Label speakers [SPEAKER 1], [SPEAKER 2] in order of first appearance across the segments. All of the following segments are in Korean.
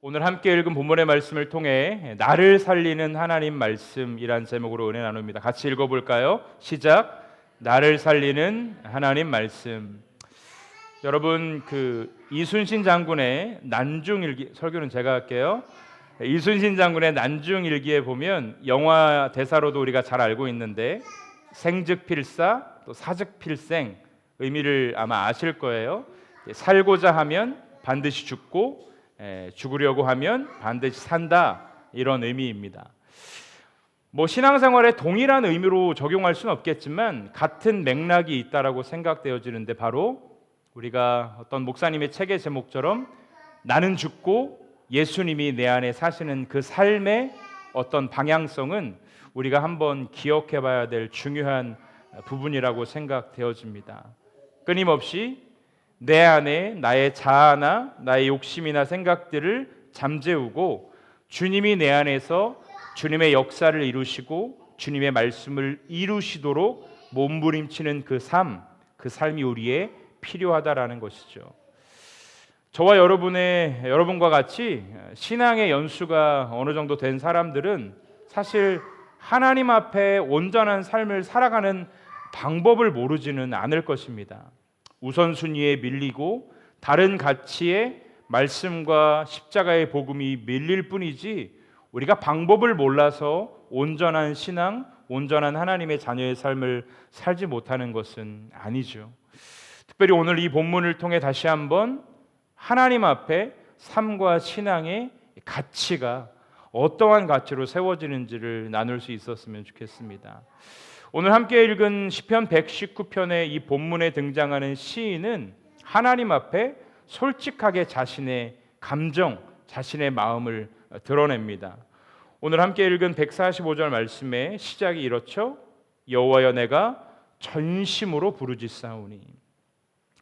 [SPEAKER 1] 오늘 함께 읽은 본문의 말씀을 통해 나를 살리는 하나님 말씀이란 제목으로 은혜 나눕니다. 같이 읽어볼까요? 시작. 나를 살리는 하나님 말씀. 여러분 그 이순신 장군의 난중 일기 설교는 제가 할게요. 이순신 장군의 난중 일기에 보면 영화 대사로도 우리가 잘 알고 있는데 생즉필사 또 사즉필생 의미를 아마 아실 거예요. 살고자 하면 반드시 죽고 에, 죽으려고 하면 반드시 산다 이런 의미입니다. 뭐 신앙생활에 동일한 의미로 적용할 수는 없겠지만 같은 맥락이 있다라고 생각되어지는데 바로 우리가 어떤 목사님의 책의 제목처럼 나는 죽고 예수님이 내 안에 사시는 그 삶의 어떤 방향성은 우리가 한번 기억해 봐야 될 중요한 부분이라고 생각되어집니다. 끊임없이 내 안에 나의 자아나 나의 욕심이나 생각들을 잠재우고 주님이 내 안에서 주님의 역사를 이루시고 주님의 말씀을 이루시도록 몸부림치는 그 삶, 그 삶이 우리의 필요하다라는 것이죠. 저와 여러분의 여러분과 같이 신앙의 연수가 어느 정도 된 사람들은 사실 하나님 앞에 온전한 삶을 살아가는 방법을 모르지는 않을 것입니다. 우선순위에 밀리고 다른 가치에 말씀과 십자가의 복음이 밀릴 뿐이지 우리가 방법을 몰라서 온전한 신앙, 온전한 하나님의 자녀의 삶을 살지 못하는 것은 아니죠. 특별히 오늘 이 본문을 통해 다시 한번 하나님 앞에 삶과 신앙의 가치가 어떠한 가치로 세워지는지를 나눌 수 있었으면 좋겠습니다. 오늘 함께 읽은 시편 119편의 이 본문에 등장하는 시인은 하나님 앞에 솔직하게 자신의 감정, 자신의 마음을 드러냅니다. 오늘 함께 읽은 145절 말씀의 시작이 이렇죠. 여호와여 내가 전심으로 부르짖사오니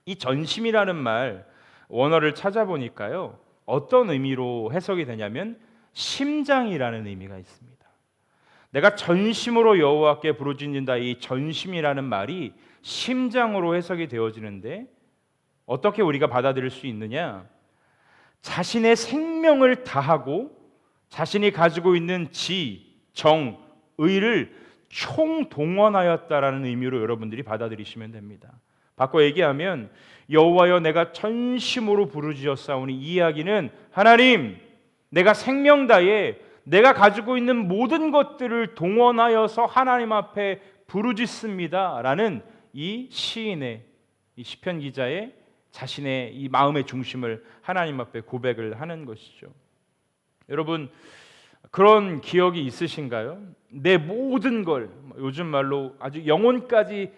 [SPEAKER 1] 이 전심이라는 말 원어를 찾아보니까요. 어떤 의미로 해석이 되냐면 심장이라는 의미가 있습니다. 내가 전심으로 여호와께 부르짖는다 이 전심이라는 말이 심장으로 해석이 되어지는데 어떻게 우리가 받아들일 수 있느냐? 자신의 생명을 다하고 자신이 가지고 있는 지, 정, 의를 총동원하였다라는 의미로 여러분들이 받아들이시면 됩니다. 바꿔 얘기하면 여호와여 내가 전심으로 부르짖었사오니 이 이야기는 하나님 내가 생명 다해 내가 가지고 있는 모든 것들을 동원하여서 하나님 앞에 부르짖습니다라는 이 시인의 이 시편 기자의 자신의 이 마음의 중심을 하나님 앞에 고백을 하는 것이죠. 여러분 그런 기억이 있으신가요? 내 모든 걸 요즘 말로 아주 영혼까지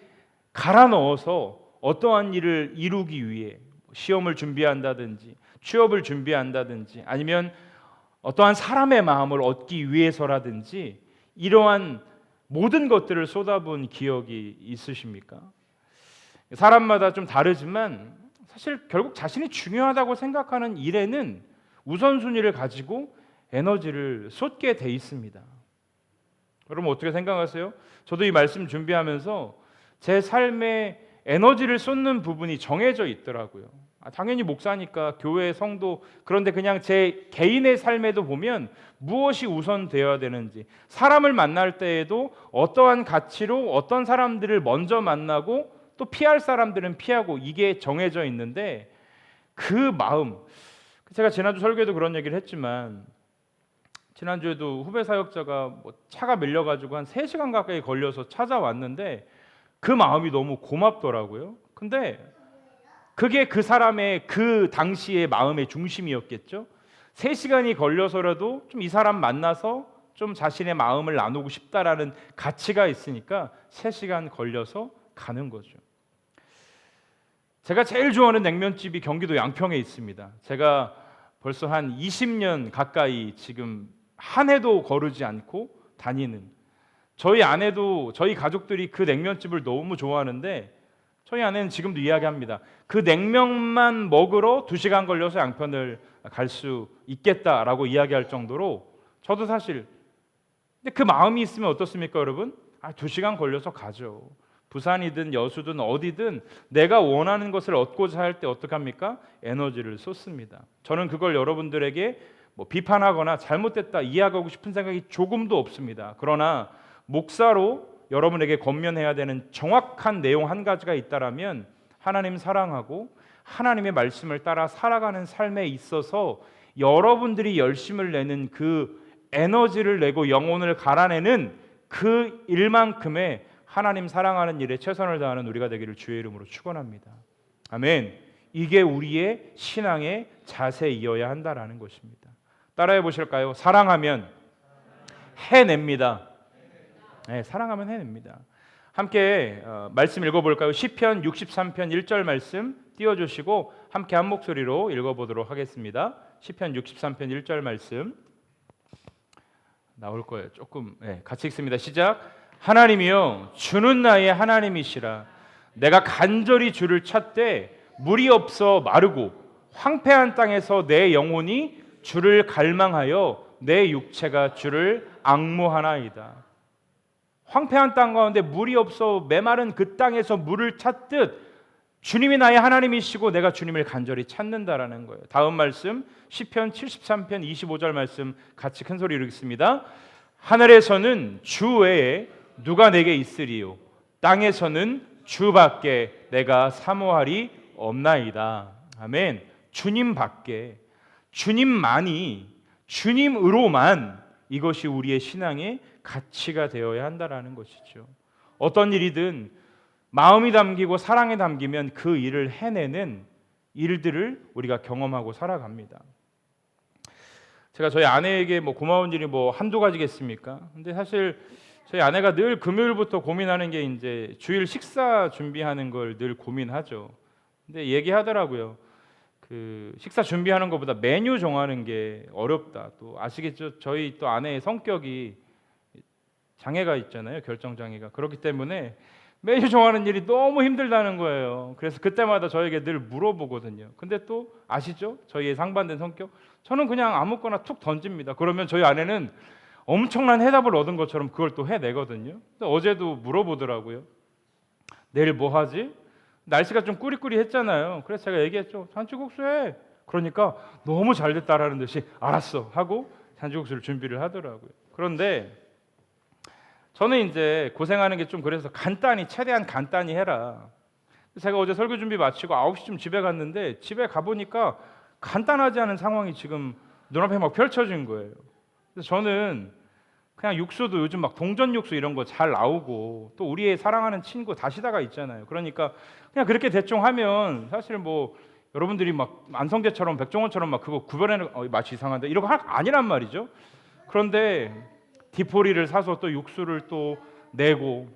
[SPEAKER 1] 갈아 넣어서 어떠한 일을 이루기 위해 시험을 준비한다든지 취업을 준비한다든지 아니면 어떠한 사람의 마음을 얻기 위해서라든지 이러한 모든 것들을 쏟아부은 기억이 있으십니까? 사람마다 좀 다르지만 사실 결국 자신이 중요하다고 생각하는 일에는 우선순위를 가지고 에너지를 쏟게 돼 있습니다. 여러분 어떻게 생각하세요? 저도 이 말씀 준비하면서 제 삶에 에너지를 쏟는 부분이 정해져 있더라고요. 아, 당연히 목사니까 교회 성도 그런데 그냥 제 개인의 삶에도 보면 무엇이 우선 되어야 되는지 사람을 만날 때에도 어떠한 가치로 어떤 사람들을 먼저 만나고 또 피할 사람들은 피하고 이게 정해져 있는데 그 마음 제가 지난주 설교에도 그런 얘기를 했지만 지난주에도 후배 사역자가 뭐 차가 밀려 가지고 한 3시간 가까이 걸려서 찾아왔는데 그 마음이 너무 고맙더라고요. 근데 그게 그 사람의 그 당시의 마음의 중심이었겠죠. 3시간이 걸려서라도 좀 이 사람 만나서 좀 자신의 마음을 나누고 싶다라는 가치가 있으니까 3시간 걸려서 가는 거죠. 제가 제일 좋아하는 냉면집이 경기도 양평에 있습니다. 제가 벌써 한 20년 가까이 지금 한 해도 거르지 않고 다니는 저희 아내도 저희 가족들이 그 냉면집을 너무 좋아하는데 저희 아내는 지금도 이야기합니다. 그 냉면만 먹으러 두 시간 걸려서 양편을 갈 수 있겠다라고 이야기할 정도로 저도 사실 근데 그 마음이 있으면 어떻습니까, 여러분? 아, 두 시간 걸려서 가죠. 부산이든 여수든 어디든 내가 원하는 것을 얻고자 할 때 어떡합니까? 에너지를 쏟습니다. 저는 그걸 여러분들에게 뭐 비판하거나 잘못됐다 이해하고 싶은 생각이 조금도 없습니다. 그러나 목사로 여러분에게 권면해야 되는 정확한 내용 한 가지가 있다라면 하나님 사랑하고 하나님의 말씀을 따라 살아가는 삶에 있어서 여러분들이 열심을 내는 그 에너지를 내고 영혼을 갈아내는 그 일만큼의 하나님 사랑하는 일에 최선을 다하는 우리가 되기를 주의 이름으로 축원합니다. 아멘. 이게 우리의 신앙의 자세이어야 한다라는 것입니다. 따라해 보실까요? 사랑하면 해냅니다. 네, 사랑하면 해냅니다. 함께 어, 말씀 읽어볼까요? 시편 63편 1절 말씀 띄워주시고 함께 한 목소리로 읽어보도록 하겠습니다. 시편 63편 1절 말씀 나올 거예요. 조금 네, 같이 읽습니다. 시작. 하나님이여 주는 나의 하나님이시라. 내가 간절히 주를 찾되 물이 없어 마르고 황폐한 땅에서 내 영혼이 주를 갈망하여 내 육체가 주를 악무하나이다. 황폐한 땅 가운데 물이 없어 메마른 그 땅에서 물을 찾듯 주님이 나의 하나님이시고 내가 주님을 간절히 찾는다라는 거예요. 다음 말씀 시편 73편 25절 말씀 같이 큰 소리로 읽습니다. 하늘에서는 주 외에 누가 내게 있으리요 땅에서는 주밖에 내가 사모하리 없나이다. 아멘. 주님밖에 주님만이 주님으로만 이것이 우리의 신앙의 가치가 되어야 한다라는 것이죠. 어떤 일이든 마음이 담기고 사랑에 담기면 그 일을 해내는 일들을 우리가 경험하고 살아갑니다. 제가 저희 아내에게 뭐 고마운 일이 뭐 한두 가지겠습니까? 근데 사실 저희 아내가 늘 금요일부터 고민하는 게 이제 주일 식사 준비하는 걸 늘 고민하죠. 근데 얘기하더라고요. 그 식사 준비하는 것보다 메뉴 정하는 게 어렵다. 또 아시겠죠? 저희 또 아내의 성격이 장애가 있잖아요. 결정 장애가. 그렇기 때문에 메뉴 정하는 일이 너무 힘들다는 거예요. 그래서 그때마다 저에게 늘 물어보거든요. 근데 또 아시죠? 저희의 상반된 성격. 저는 그냥 아무거나 툭 던집니다. 그러면 저희 아내는 엄청난 해답을 얻은 것처럼 그걸 또 해내거든요. 어제도 물어보더라고요. 내일 뭐 하지? 날씨가 좀 꾸리꾸리했잖아요. 그래서 제가 얘기했죠. 잔치국수 해. 그러니까 너무 잘 됐다라는 듯이 알았어 하고 잔치국수를 준비를 하더라고요. 그런데 저는 이제 고생하는 게 좀 그래서 간단히 최대한 간단히 해라. 제가 어제 설교 준비 마치고 9시쯤 집에 갔는데 집에 가 보니까 간단하지 않은 상황이 지금 눈앞에 막 펼쳐진 거예요. 그래서 저는 그냥 육수도 요즘 막 동전 육수 이런 거 잘 나오고 또 우리의 사랑하는 친구 다시다가 있잖아요. 그러니까 그냥 그렇게 대충 하면 사실 뭐 여러분들이 막 안성재처럼 백종원처럼 막 그거 구별해는 어, 맛이 이상한데 이런 거 아니란 말이죠. 그런데 디포리를 사서 또 육수를 또 내고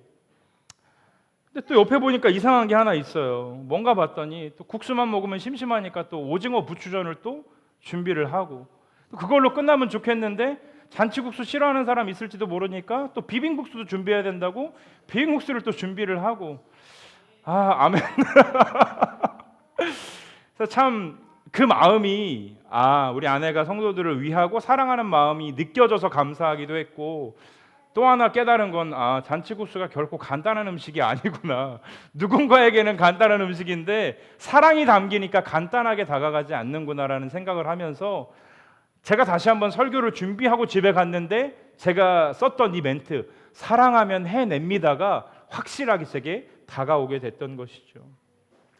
[SPEAKER 1] 근데 또 옆에 보니까 이상한 게 하나 있어요. 뭔가 봤더니 또 국수만 먹으면 심심하니까 또 오징어 부추전을 또 준비를 하고 그걸로 끝나면 좋겠는데 잔치국수 싫어하는 사람 있을지도 모르니까 또 비빔국수도 준비해야 된다고 비빔국수를 또 준비를 하고 아 아멘. 그래서 참 그 마음이 아 우리 아내가 성도들을 위하고 사랑하는 마음이 느껴져서 감사하기도 했고 또 하나 깨달은 건 아, 잔치국수가 결코 간단한 음식이 아니구나. 누군가에게는 간단한 음식인데 사랑이 담기니까 간단하게 다가가지 않는구나라는 생각을 하면서 제가 다시 한번 설교를 준비하고 집에 갔는데 제가 썼던 이 멘트 사랑하면 해냅니다가 확실하게 제게 다가오게 됐던 것이죠.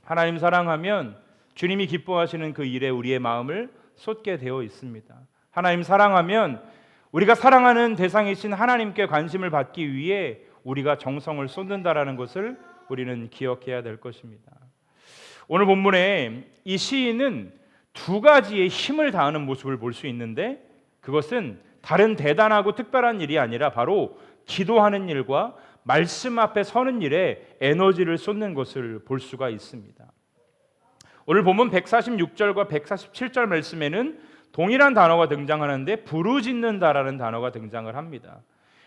[SPEAKER 1] 하나님 사랑하면 주님이 기뻐하시는 그 일에 우리의 마음을 쏟게 되어 있습니다. 하나님 사랑하면 우리가 사랑하는 대상이신 하나님께 관심을 받기 위해 우리가 정성을 쏟는다라는 것을 우리는 기억해야 될 것입니다. 오늘 본문에 이 시인은 두 가지의 힘을 다하는 모습을 볼 수 있는데 그것은 다른 대단하고 특별한 일이 아니라 바로 기도하는 일과 말씀 앞에 서는 일에 에너지를 쏟는 것을 볼 수가 있습니다. 오늘 보면 146절과 147절 말씀에는 동일한 단어가 등장하는데 부르짖는다라는 단어가 등장을 합니다.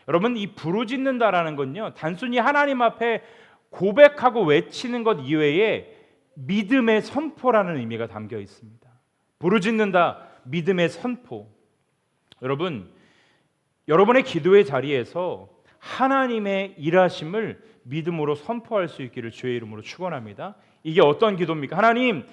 [SPEAKER 1] 여러분 이 부르짖는다라는 건요 단순히 하나님 앞에 고백하고 외치는 것 이외에 믿음의 선포라는 의미가 담겨 있습니다. 부르짖는다 믿음의 선포. 여러분 여러분의 기도의 자리에서 하나님의 일하심을 믿음으로 선포할 수 있기를 주의 이름으로 축원합니다. 이게 어떤 기도입니까? 하나님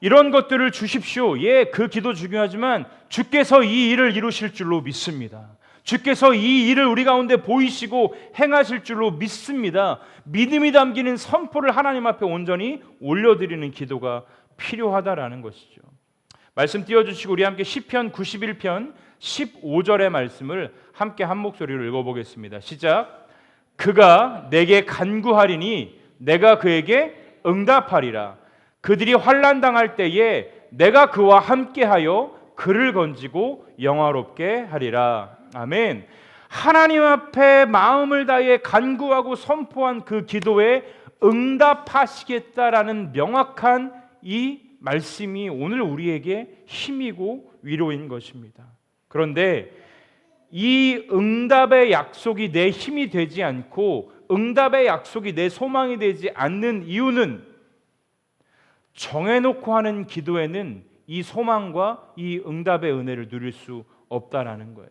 [SPEAKER 1] 이런 것들을 주십시오. 예, 그 기도 중요하지만 주께서 이 일을 이루실 줄로 믿습니다. 주께서 이 일을 우리 가운데 보이시고 행하실 줄로 믿습니다. 믿음이 담기는 선포를 하나님 앞에 온전히 올려드리는 기도가 필요하다라는 것이죠. 말씀 띄워주시고 우리 함께 시편 91편 15절의 말씀을 함께 한 목소리로 읽어보겠습니다. 시작. 그가 내게 간구하리니 내가 그에게 응답하리라. 그들이 환난 당할 때에 내가 그와 함께하여 그를 건지고 영화롭게 하리라. 아멘. 하나님 앞에 마음을 다해 간구하고 선포한 그 기도에 응답하시겠다라는 명확한 이 말씀이 오늘 우리에게 힘이고 위로인 것입니다. 그런데 이 응답의 약속이 내 힘이 되지 않고 응답의 약속이 내 소망이 되지 않는 이유는 정해놓고 하는 기도에는 이 소망과 이 응답의 은혜를 누릴 수 없다라는 거예요.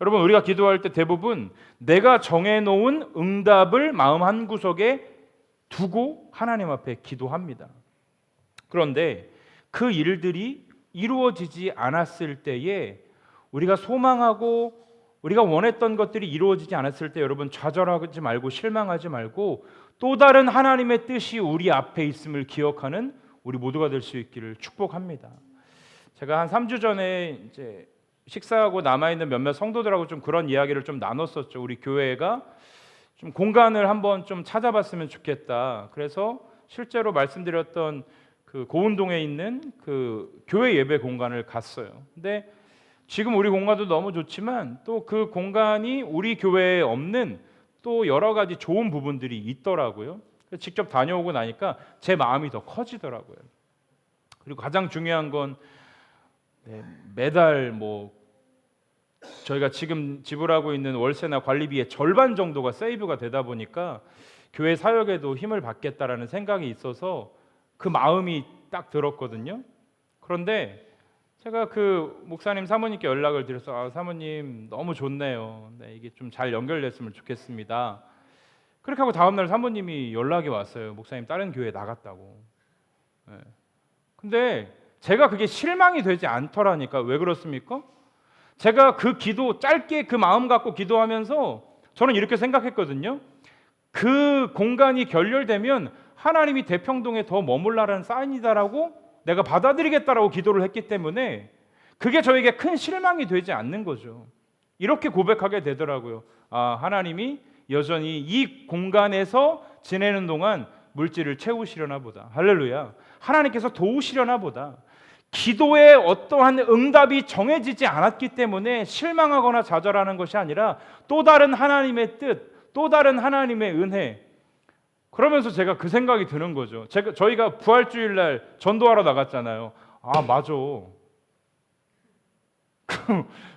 [SPEAKER 1] 여러분 우리가 기도할 때 대부분 내가 정해놓은 응답을 마음 한 구석에 두고 하나님 앞에 기도합니다. 그런데 그 일들이 이루어지지 않았을 때에 우리가 소망하고 우리가 원했던 것들이 이루어지지 않았을 때 여러분 좌절하지 말고 실망하지 말고 또 다른 하나님의 뜻이 우리 앞에 있음을 기억하는 우리 모두가 될 수 있기를 축복합니다. 제가 한 3주 전에 이제 식사하고 남아 있는 몇몇 성도들하고 좀 그런 이야기를 좀 나눴었죠. 우리 교회가 좀 공간을 한번 좀 찾아봤으면 좋겠다. 그래서 실제로 말씀드렸던 그 고운동에 있는 그 교회 예배 공간을 갔어요. 근데 지금 우리 공간도 너무 좋지만 또 그 공간이 우리 교회에 없는 또 여러 가지 좋은 부분들이 있더라고요. 직접 다녀오고 나니까 제 마음이 더 커지더라고요. 그리고 가장 중요한 건 네, 매달 뭐 저희가 지금 지불하고 있는 월세나 관리비의 절반 정도가 세이브가 되다 보니까 교회 사역에도 힘을 받겠다라는 생각이 있어서 그 마음이 딱 들었거든요. 그런데 제가 그 목사님 사모님께 연락을 드려서 아, 사모님 너무 좋네요. 네, 이게 좀 잘 연결됐으면 좋겠습니다. 그렇게 하고 다음 날 사모님이 연락이 왔어요. 목사님 다른 교회 나갔다고. 네. 근데 제가 그게 실망이 되지 않더라니까 왜 그렇습니까? 제가 그 기도 짧게 그 마음 갖고 기도하면서 저는 이렇게 생각했거든요. 그 공간이 결렬되면 하나님이 대평동에 더 머물라라는 사인이다라고 내가 받아들이겠다라고 기도를 했기 때문에 그게 저에게 큰 실망이 되지 않는 거죠. 이렇게 고백하게 되더라고요. 아, 하나님이 여전히 이 공간에서 지내는 동안 물질을 채우시려나 보다. 할렐루야. 하나님께서 도우시려나 보다. 기도에 어떠한 응답이 정해지지 않았기 때문에 실망하거나 좌절하는 것이 아니라 또 다른 하나님의 뜻, 또 다른 하나님의 은혜. 그러면서 제가 그 생각이 드는 거죠. 제가 저희가 부활주일 날 전도하러 나갔잖아요. 아, 맞아.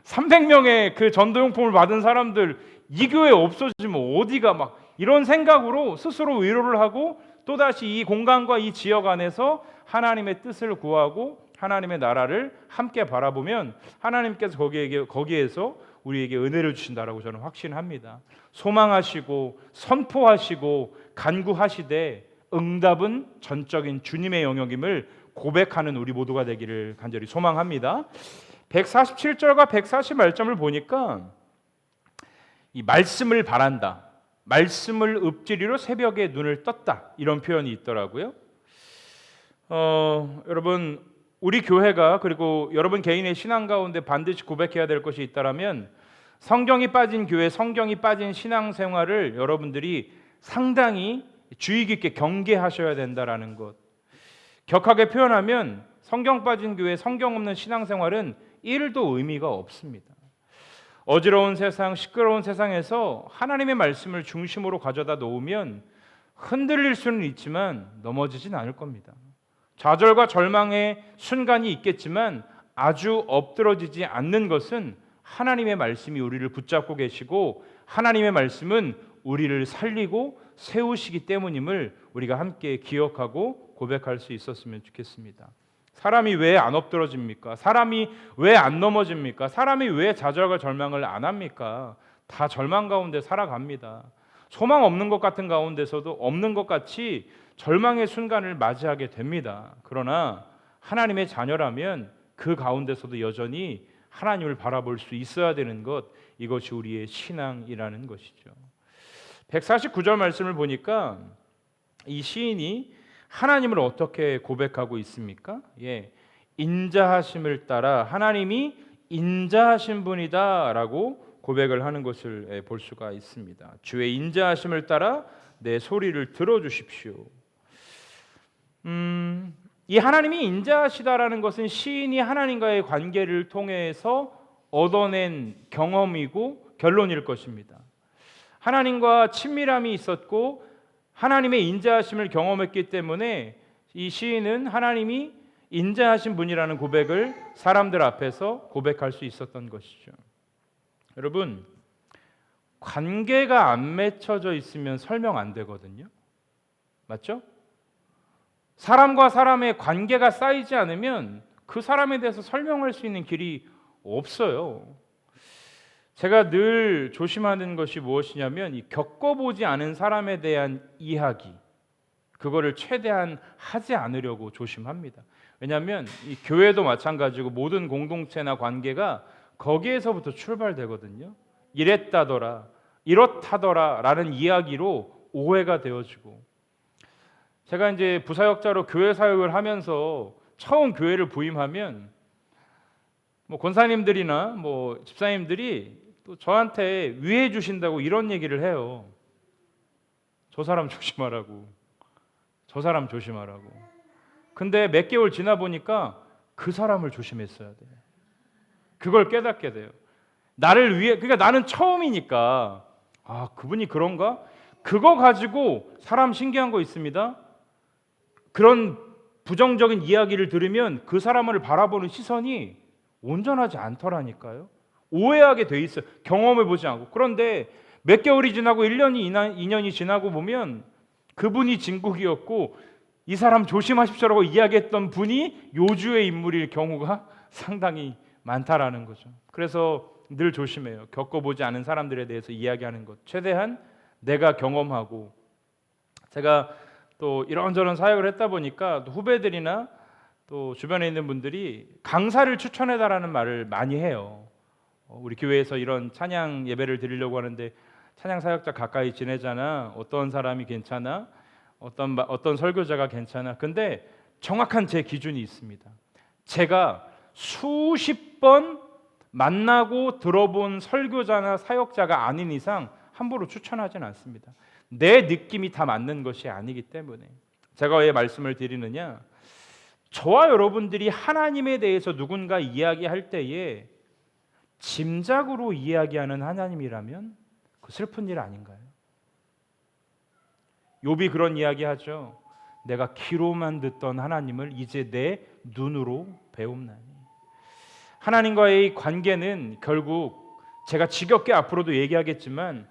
[SPEAKER 1] 300명의 그 전도용품을 받은 사람들 이 교회 없어지면 어디가 막 이런 생각으로 스스로 위로를 하고 또다시 이 공간과 이 지역 안에서 하나님의 뜻을 구하고 하나님의 나라를 함께 바라보면 하나님께서 거기에 거기에서 우리에게 은혜를 주신다라고 저는 확신합니다. 소망하시고 선포하시고 간구하시되 응답은 전적인 주님의 영역임을 고백하는 우리 모두가 되기를 간절히 소망합니다. 147절과 140말점을 보니까 이 말씀을 바란다. 말씀을 읊지리로 새벽에 눈을 떴다. 이런 표현이 있더라고요. 어, 여러분 우리 교회가 그리고 여러분 개인의 신앙 가운데 반드시 고백해야 될 것이 있다라면 성경이 빠진 교회, 성경이 빠진 신앙 생활을 여러분들이 상당히 주의 깊게 경계하셔야 된다라는 것. 격하게 표현하면 성경 빠진 교회, 성경 없는 신앙 생활은 1도 의미가 없습니다. 어지러운 세상, 시끄러운 세상에서 하나님의 말씀을 중심으로 가져다 놓으면 흔들릴 수는 있지만 넘어지진 않을 겁니다. 좌절과 절망의 순간이 있겠지만 아주 엎드러지지 않는 것은 하나님의 말씀이 우리를 붙잡고 계시고 하나님의 말씀은 우리를 살리고 세우시기 때문임을 우리가 함께 기억하고 고백할 수 있었으면 좋겠습니다. 사람이 왜 안 엎드러집니까? 사람이 왜 안 넘어집니까? 사람이 왜 좌절과 절망을 안 합니까? 다 절망 가운데 살아갑니다. 소망 없는 것 같은 가운데서도 없는 것 같이 절망의 순간을 맞이하게 됩니다. 그러나 하나님의 자녀라면 그 가운데서도 여전히 하나님을 바라볼 수 있어야 되는 것 이것이 우리의 신앙이라는 것이죠. 149절 말씀을 보니까 이 시인이 하나님을 어떻게 고백하고 있습니까? 예. 인자하심을 따라 하나님이 인자하신 분이다라고 고백을 하는 것을 예, 볼 수가 있습니다. 주의 인자하심을 따라 내 소리를 들어 주십시오. 음, 이 하나님이 인자하시다라는 것은 시인이 하나님과의 관계를 통해서 얻어낸 경험이고 결론일 것입니다. 하나님과 친밀함이 있었고 하나님의 인자하심을 경험했기 때문에 이 시인은 하나님이 인자하신 분이라는 고백을 사람들 앞에서 고백할 수 있었던 것이죠. 여러분, 관계가 안 맺혀져 있으면 설명 안 되거든요. 맞죠? 사람과 사람의 관계가 쌓이지 않으면 그 사람에 대해서 설명할 수 있는 길이 없어요. 제가 늘 조심하는 것이 무엇이냐면 이 겪어보지 않은 사람에 대한 이야기 그거를 최대한 하지 않으려고 조심합니다. 왜냐하면 이 교회도 마찬가지고 모든 공동체나 관계가 거기에서부터 출발되거든요. 이랬다더라, 이렇다더라라는 이야기로 오해가 되어지고 제가 이제 부사역자로 교회 사역을 하면서 처음 교회를 부임하면 뭐 권사님들이나 뭐 집사님들이 또 저한테 위해 주신다고 이런 얘기를 해요. 저 사람 조심하라고. 저 사람 조심하라고. 근데 몇 개월 지나 보니까 그 사람을 조심했어야 돼. 그걸 깨닫게 돼요. 나를 위해 그러니까 나는 처음이니까 아, 그분이 그런가? 그거 가지고 사람 신기한 거 있습니다. 그런 부정적인 이야기를 들으면 그 사람을 바라보는 시선이 온전하지 않더라니까요. 오해하게 돼 있어요. 경험해 보지 않고. 그런데 몇 개월이 지나고 1년이 2년이 지나고 보면 그분이 진국이었고 이 사람 조심하십시오라고 이야기했던 분이 요주의 인물일 경우가 상당히 많다라는 거죠. 그래서 늘 조심해요. 겪어보지 않은 사람들에 대해서 이야기하는 것. 최대한 내가 경험하고 제가 또 이런저런 사역을 했다 보니까 또 후배들이나 또 주변에 있는 분들이 강사를 추천해달라는 말을 많이 해요. 어, 우리 교회에서 이런 찬양 예배를 드리려고 하는데 찬양 사역자 가까이 지내잖아. 어떤 사람이 괜찮아? 어떤 어떤 설교자가 괜찮아? 근데 정확한 제 기준이 있습니다. 제가 수십 번 만나고 들어본 설교자나 사역자가 아닌 이상 함부로 추천하지는 않습니다. 내 느낌이 다 맞는 것이 아니기 때문에 제가 왜 말씀을 드리느냐? 저와 여러분들이 하나님에 대해서 누군가 이야기할 때에 짐작으로 이야기하는 하나님이라면 그 슬픈 일 아닌가요? 욥이 그런 이야기하죠. 내가 귀로만 듣던 하나님을 이제 내 눈으로 배움나니. 하나님과의 관계는 결국 제가 지겹게 앞으로도 얘기하겠지만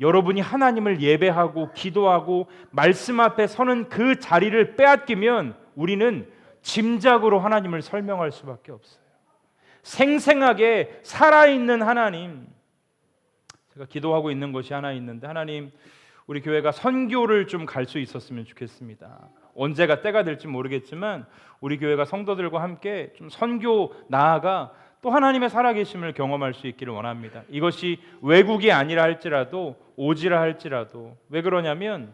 [SPEAKER 1] 여러분이 하나님을 예배하고 기도하고 말씀 앞에 서는 그 자리를 빼앗기면 우리는 짐작으로 하나님을 설명할 수밖에 없어요. 생생하게 살아있는 하나님. 제가 기도하고 있는 것이 하나 있는데 하나님 우리 교회가 선교를 좀 갈 수 있었으면 좋겠습니다. 언제가 때가 될지 모르겠지만 우리 교회가 성도들과 함께 좀 선교 나아가 또 하나님의 살아계심을 경험할 수 있기를 원합니다. 이것이 외국이 아니라 할지라도 오지라 할지라도 왜 그러냐면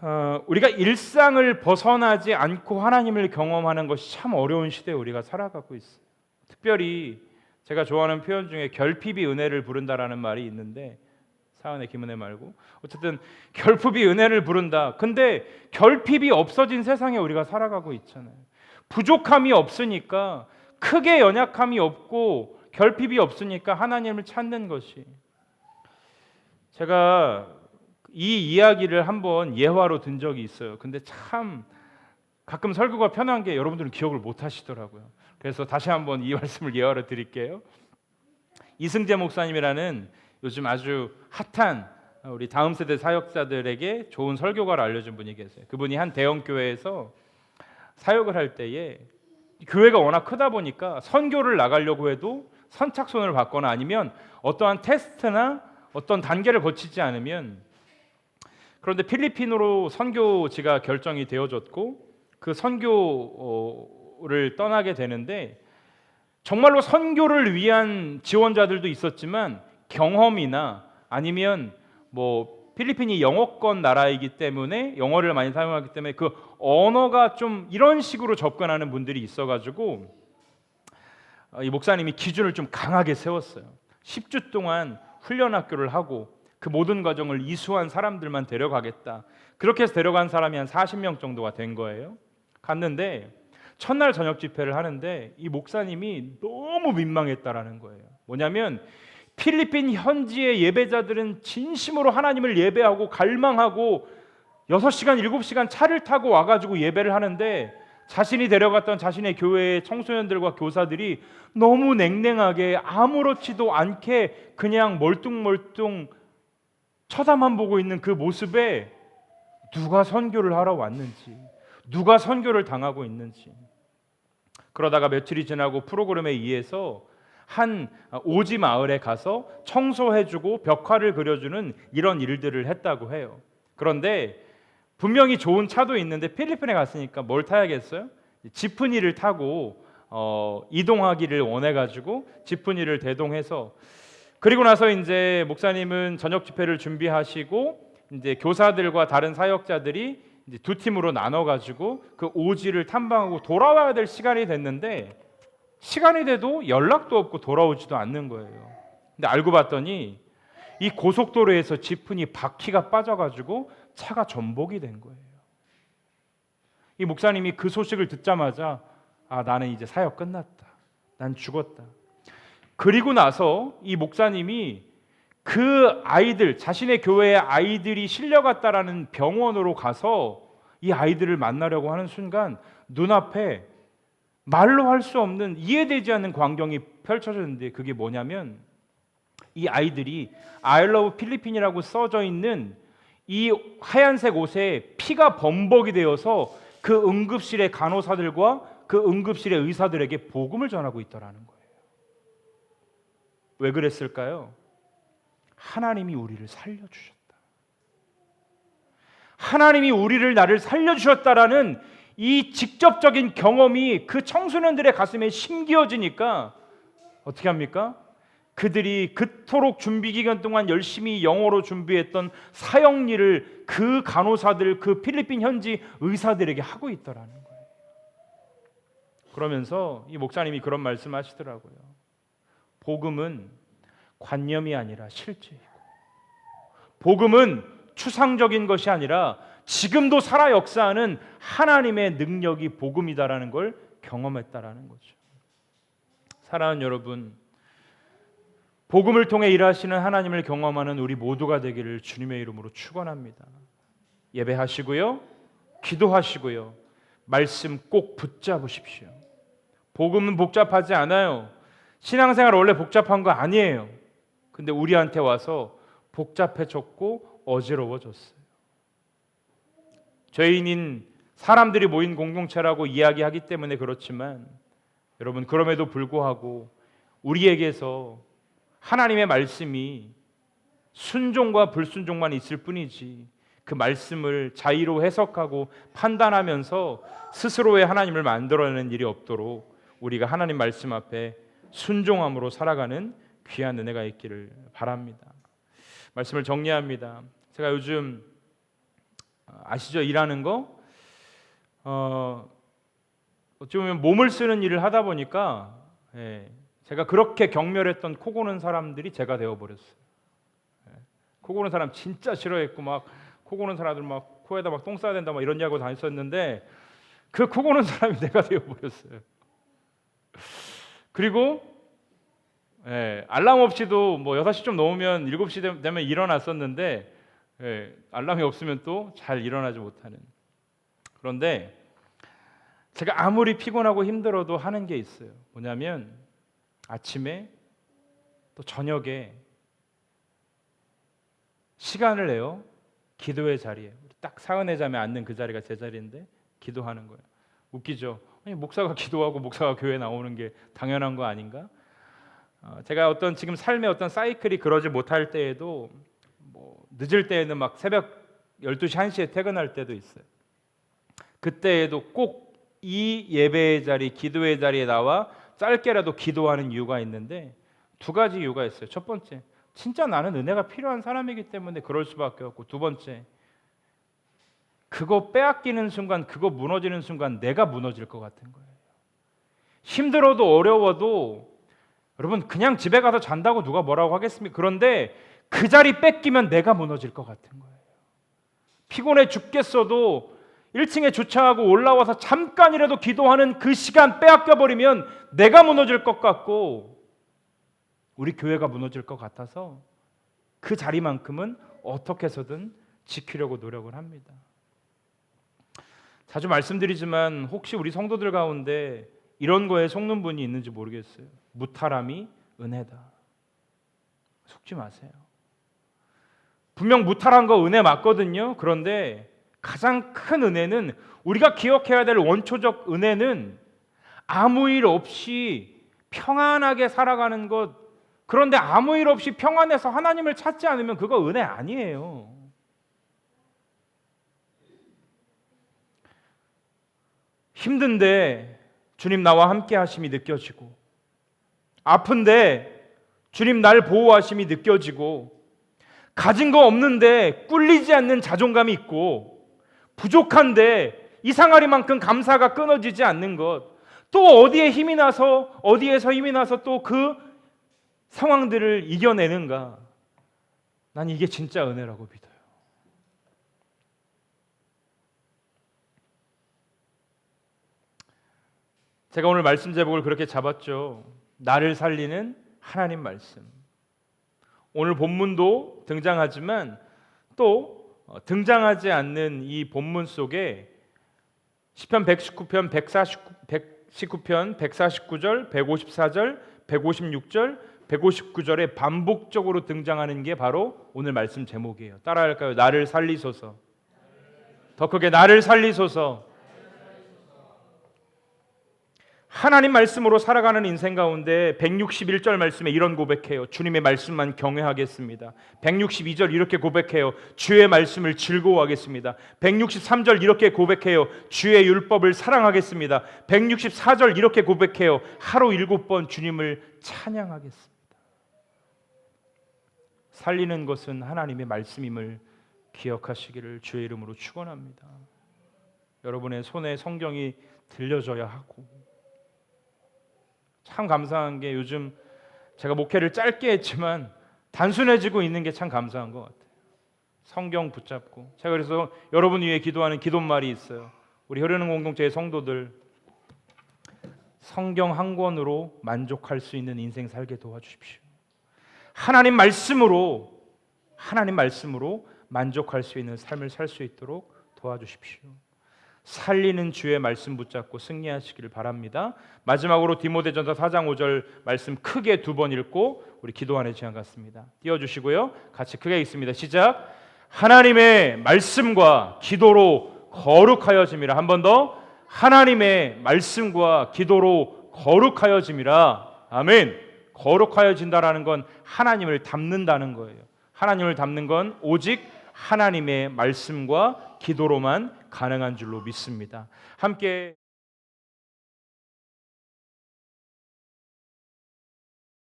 [SPEAKER 1] 어, 우리가 일상을 벗어나지 않고 하나님을 경험하는 것이 참 어려운 시대에 우리가 살아가고 있어요. 특별히 제가 좋아하는 표현 중에 결핍이 은혜를 부른다라는 말이 있는데 사원의 김은혜 말고 어쨌든 결핍이 은혜를 부른다. 근데 결핍이 없어진 세상에 우리가 살아가고 있잖아요. 부족함이 없으니까 크게 연약함이 없고 결핍이 없으니까 하나님을 찾는 것이 제가 이 이야기를 한번 예화로 든 적이 있어요. 근데 참 가끔 설교가 편한 게 여러분들은 기억을 못 하시더라고요. 그래서 다시 한번 이 말씀을 예화로 드릴게요. 이승재 목사님이라는 요즘 아주 핫한 우리 다음 세대 사역자들에게 좋은 설교가를 알려준 분이 계세요. 그분이 한 대형 교회에서 사역을 할 때에 교회가 워낙 크다 보니까 선교를 나가려고 해도 선착순을 받거나 아니면 어떠한 테스트나 어떤 단계를 거치지 않으면 그런데 필리핀으로 선교지가 결정이 되어졌고 그 선교를 떠나게 되는데 정말로 선교를 위한 지원자들도 있었지만 경험이나 아니면 뭐 필리핀이 영어권 나라이기 때문에 영어를 많이 사용하기 때문에 그 언어가 좀 이런 식으로 접근하는 분들이 있어가지고 어, 이 목사님이 기준을 좀 강하게 세웠어요. 10주 동안 훈련 학교를 하고 그 모든 과정을 이수한 사람들만 데려가겠다. 그렇게 해서 데려간 사람이 한 40명 정도가 된 거예요. 갔는데 첫날 저녁 집회를 하는데 이 목사님이 너무 민망했다라는 거예요. 뭐냐면 필리핀 현지의 예배자들은 진심으로 하나님을 예배하고 갈망하고 6시간, 7시간 차를 타고 와가지고 예배를 하는데 자신이 데려갔던 자신의 교회의 청소년들과 교사들이 너무 냉랭하게 아무렇지도 않게 그냥 멀뚱멀뚱 쳐다만 보고 있는 그 모습에 누가 선교를 하러 왔는지, 누가 선교를 당하고 있는지. 그러다가 며칠이 지나고 프로그램에 의해서 한 오지 마을에 가서 청소해주고 벽화를 그려주는 이런 일들을 했다고 해요. 그런데 분명히 좋은 차도 있는데 필리핀에 갔으니까 뭘 타야겠어요? 지프니를 타고 어, 이동하기를 원해가지고 지프니를 대동해서 그리고 나서 이제 목사님은 저녁 집회를 준비하시고 이제 교사들과 다른 사역자들이 두 팀으로 나눠 가지고 그 오지를 탐방하고 돌아와야 될 시간이 됐는데 시간이 돼도 연락도 없고 돌아오지도 않는 거예요. 근데 알고 봤더니 이 고속도로에서 지프니 바퀴가 빠져가지고 차가 전복이 된 거예요. 이 목사님이 그 소식을 듣자마자 아 나는 이제 사역 끝났다. 난 죽었다. 그리고 나서 이 목사님이 그 아이들 자신의 교회의 아이들이 실려갔다라는 병원으로 가서 이 아이들을 만나려고 하는 순간 눈앞에 말로 할 수 없는 이해되지 않는 광경이 펼쳐졌는데 그게 뭐냐면 이 아이들이 I love 필리핀이라고 써져 있는 이 하얀색 옷에 피가 범벅이 되어서 그 응급실의 간호사들과 그 응급실의 의사들에게 복음을 전하고 있더라는 거예요. 왜 그랬을까요? 하나님이 우리를 살려 주셨다. 하나님이 우리를 나를 살려 주셨다라는 이 직접적인 경험이 그 청소년들의 가슴에 심기어지니까 어떻게 합니까? 그들이 그토록 준비 기간 동안 열심히 영어로 준비했던 사역 일을 그 간호사들, 그 필리핀 현지 의사들에게 하고 있더라는 거예요. 그러면서 이 목사님이 그런 말씀하시더라고요. 복음은 관념이 아니라 실제이고, 복음은 추상적인 것이 아니라 지금도 살아 역사하는 하나님의 능력이 복음이다라는 걸 경험했다라는 거죠. 사랑하는 여러분, 복음을 통해 일하시는 하나님을 경험하는 우리 모두가 되기를 주님의 이름으로 축원합니다. 예배하시고요. 기도하시고요. 말씀 꼭 붙잡으십시오. 복음은 복잡하지 않아요. 신앙생활 원래 복잡한 거 아니에요. 근데 우리한테 와서 복잡해졌고 어지러워졌어요. 죄인인 사람들이 모인 공동체라고 이야기하기 때문에 그렇지만 여러분 그럼에도 불구하고 우리에게서 하나님의 말씀이 순종과 불순종만 있을 뿐이지 그 말씀을 자의로 해석하고 판단하면서 스스로의 하나님을 만들어내는 일이 없도록 우리가 하나님 말씀 앞에 순종함으로 살아가는 귀한 은혜가 있기를 바랍니다. 말씀을 정리합니다. 제가 요즘 아시죠? 일하는 거 어, 어찌 보면 몸을 쓰는 일을 하다 보니까 예, 제가 그렇게 경멸했던 코 고는 사람들이 제가 되어버렸어요. 예, 코 고는 사람 진짜 싫어했고 막 코 고는 사람들 막 코에다 막 똥 싸야 된다 막 이런 이야기 다녔었는데 그 코 고는 사람이 내가 되어버렸어요. 그리고 예, 알람 없이도 뭐 6시 좀 넘으면 7시 되면 일어났었는데 예, 알람이 없으면 또 잘 일어나지 못하는 그런데 제가 아무리 피곤하고 힘들어도 하는 게 있어요. 뭐냐면 아침에 또 저녁에 시간을 내요. 기도의 자리에 딱 사은의 잠에 앉는 그 자리가 제 자리인데 기도하는 거예요. 웃기죠? 아니 목사가 기도하고 목사가 교회 나오는 게 당연한 거 아닌가? 어, 제가 어떤 지금 삶의 어떤 사이클이 그러지 못할 때에도 뭐 늦을 때에는 막 새벽 12시 1시에 퇴근할 때도 있어요. 그때에도 꼭 이 예배의 자리, 기도의 자리에 나와 짧게라도 기도하는 이유가 있는데 두 가지 이유가 있어요. 첫 번째, 진짜 나는 은혜가 필요한 사람이기 때문에 그럴 수밖에 없고 두 번째, 그거 빼앗기는 순간, 그거 무너지는 순간 내가 무너질 것 같은 거예요. 힘들어도 어려워도 여러분 그냥 집에 가서 잔다고 누가 뭐라고 하겠습니까? 그런데 그 자리 뺏기면 내가 무너질 것 같은 거예요. 피곤해 죽겠어도 1층에 주차하고 올라와서 잠깐이라도 기도하는 그 시간 빼앗겨 버리면 내가 무너질 것 같고 우리 교회가 무너질 것 같아서 그 자리만큼은 어떻게 해서든 지키려고 노력을 합니다. 자주 말씀드리지만 혹시 우리 성도들 가운데 이런 거에 속는 분이 있는지 모르겠어요. 무탈함이 은혜다. 속지 마세요. 분명 무탈한 거 은혜 맞거든요. 그런데 가장 큰 은혜는 우리가 기억해야 될 원초적 은혜는 아무 일 없이 평안하게 살아가는 것. 그런데 아무 일 없이 평안해서 하나님을 찾지 않으면 그거 은혜 아니에요. 힘든데 주님 나와 함께 하심이 느껴지고 아픈데 주님 날 보호하심이 느껴지고 가진 거 없는데 꿀리지 않는 자존감이 있고 부족한데 이상하리만큼 감사가 끊어지지 않는 것. 또 어디에 힘이 나서 어디에서 힘이 나서 또 그 상황들을 이겨내는가? 난 이게 진짜 은혜라고 믿어요. 제가 오늘 말씀 제목을 그렇게 잡았죠. 나를 살리는 하나님 말씀. 오늘 본문도 등장하지만 또 어, 등장하지 않는 이 본문 속에 시편 119편 149, 119편 149절, 154절, 156절, 159절에 반복적으로 등장하는 게 바로 오늘 말씀 제목이에요. 따라할까요? 나를 살리소서. 더 크게 나를 살리소서. 하나님 말씀으로 살아가는 인생 가운데 161절 말씀에 이런 고백해요. 주님의 말씀만 경외하겠습니다. 162절 이렇게 고백해요. 주의 말씀을 즐거워하겠습니다. 163절 이렇게 고백해요. 주의 율법을 사랑하겠습니다. 164절 이렇게 고백해요. 하루 일곱 번 주님을 찬양하겠습니다. 살리는 것은 하나님의 말씀임을 기억하시기를 주의 이름으로 축원합니다. 여러분의 손에 성경이 들려져야 하고 참 감사한 게 요즘 제가 목회를 짧게 했지만 단순해지고 있는 게 참 감사한 것 같아요. 성경 붙잡고 제가 그래서 여러분 위해 기도하는 기도말이 있어요. 우리 흐르는 공동체의 성도들 성경 한 권으로 만족할 수 있는 인생 살게 도와주십시오. 하나님 말씀으로 하나님 말씀으로 만족할 수 있는 삶을 살 수 있도록 도와주십시오. 살리는 주의 말씀 붙잡고 승리하시기를 바랍니다. 마지막으로 디모데전서 4장 5절 말씀 크게 두 번 읽고 우리 기도하는 시간 같습니다. 띄워 주시고요. 같이 크게 읽습니다. 시작. 하나님의 말씀과 기도로 거룩하여짐이라. 한 번 더. 하나님의 말씀과 기도로 거룩하여짐이라. 아멘. 거룩하여진다라는 건 하나님을 닮는다는 거예요. 하나님을 닮는 건 오직 하나님의 말씀과 기도로만 가능한 줄로 믿습니다. 함께